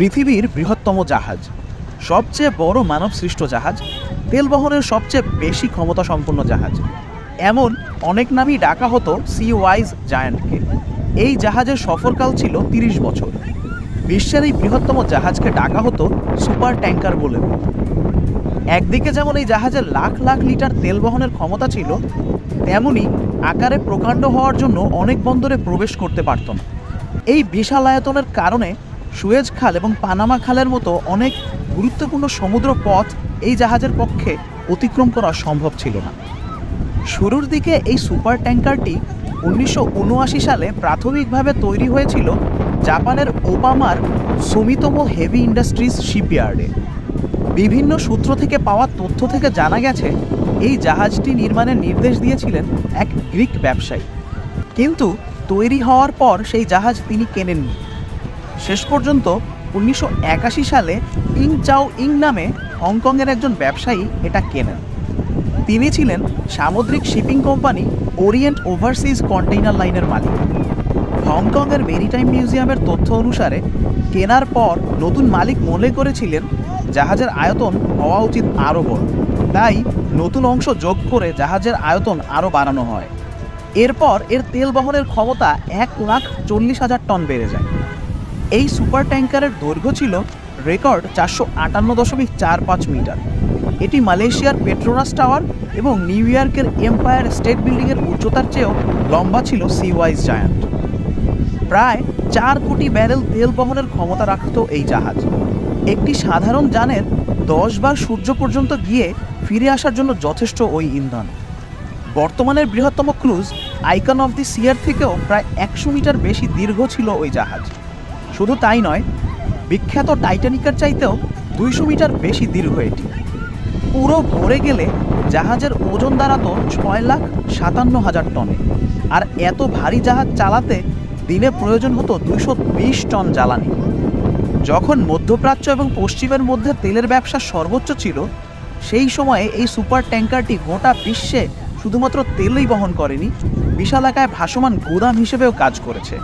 পৃথিবীর বৃহত্তম জাহাজ, সবচেয়ে বড় মানব সৃষ্ট জাহাজ তেল বহনের সবচেয়ে বেশি ক্ষমতা সম্পন্ন জাহাজ। এমন অনেক নামই ডাকা হতো সি ওয়াইজ জায়ান্টকে এই জাহাজের সফরকাল ছিল তিরিশ বছর। বিশ্বের এই বৃহত্তম জাহাজকে ডাকা হতো সুপার ট্যাঙ্কার বলেও একদিকে যেমন এই জাহাজের লাখ লাখ লিটার তেল বহনের ক্ষমতা ছিল, তেমনি আকারে প্রকাণ্ড হওয়ার জন্য অনেক বন্দরে প্রবেশ করতে পারত না। এই বিশাল আয়তনের কারণে সুয়েজ খাল এবং পানামা খালের মতো অনেক গুরুত্বপূর্ণ সমুদ্র পথ এই জাহাজের পক্ষে অতিক্রম করা সম্ভব ছিল না। শুরুর দিকে এই সুপার ট্যাঙ্কারটি উনিশশো উনআশি সালে প্রাথমিকভাবে তৈরি হয়েছিল জাপানের ওবামার সুমিতমো হেভি ইন্ডাস্ট্রিজ শিপইয়ার্ডে। বিভিন্ন সূত্র থেকে পাওয়া তথ্য থেকে জানা গেছে, এই জাহাজটি নির্মাণের নির্দেশ দিয়েছিলেন এক গ্রিক ব্যবসায়ী। কিন্তু তৈরি হওয়ার পর সেই জাহাজ তিনি কেনেননি। শেষ পর্যন্ত উনিশশো একাশি সালে ইং চাও ইং নামে হংকংয়ের একজন ব্যবসায়ী এটা কেনেন। তিনি ছিলেন সামুদ্রিক shipping company Orient Overseas Container লাইনের মালিক। হংকংয়ের মেরিটাইম মিউজিয়ামের তথ্য অনুসারে, কেনার পর নতুন মালিক মনে করেছিলেন জাহাজের আয়তন হওয়া উচিত আরও বড়। তাই নতুন অংশ যোগ করে জাহাজের আয়তন আরও বাড়ানো হয়। এরপর এর তেল বহনের ক্ষমতা এক লাখ চল্লিশ হাজার টন বেড়ে যায়। এই সুপার ট্যাঙ্কারের দৈর্ঘ্য ছিল রেকর্ড চারশো আটান্ন দশমিক চার পাঁচ মিটার। এটি মালয়েশিয়ার পেট্রোনাস টাওয়ার এবং নিউ ইয়র্কের এম্পায়ার স্টেট বিল্ডিংয়ের উচ্চতার চেয়েও লম্বা ছিল সি ওয়াইজ জায়ান্ট। প্রায় চার কোটি ব্যারেল তেল বহনের ক্ষমতা রাখত এই জাহাজ। একটি সাধারণ যানের দশ বার সূর্য পর্যন্ত গিয়ে ফিরে আসার জন্য যথেষ্ট ওই ইন্ধন। বর্তমানের বৃহত্তম cruise icon of the seas থেকেও প্রায় একশো মিটার বেশি দীর্ঘ ছিল ওই জাহাজ। শুধু তাই নয়, বিখ্যাত টাইটানিকের চাইতেও দুইশো মিটার বেশি দীর্ঘ এটি। পুরো ভরে গেলে জাহাজের ওজন দাঁড়াতো ছয় লাখ সাতান্ন হাজার টনে। আর এত ভারী জাহাজ চালাতে দিনে প্রয়োজন হতো দুশো বিশ টন জ্বালানি। যখন মধ্যপ্রাচ্য এবং পশ্চিমের মধ্যে তেলের ব্যবসা সর্বোচ্চ ছিল, সেই সময়ে এই সুপার ট্যাঙ্কারটি গোটা বিশ্বে শুধুমাত্র তেলই বহন করেনি, বিশাল একায় ভাসমান গুদাম হিসেবেও কাজ করেছে।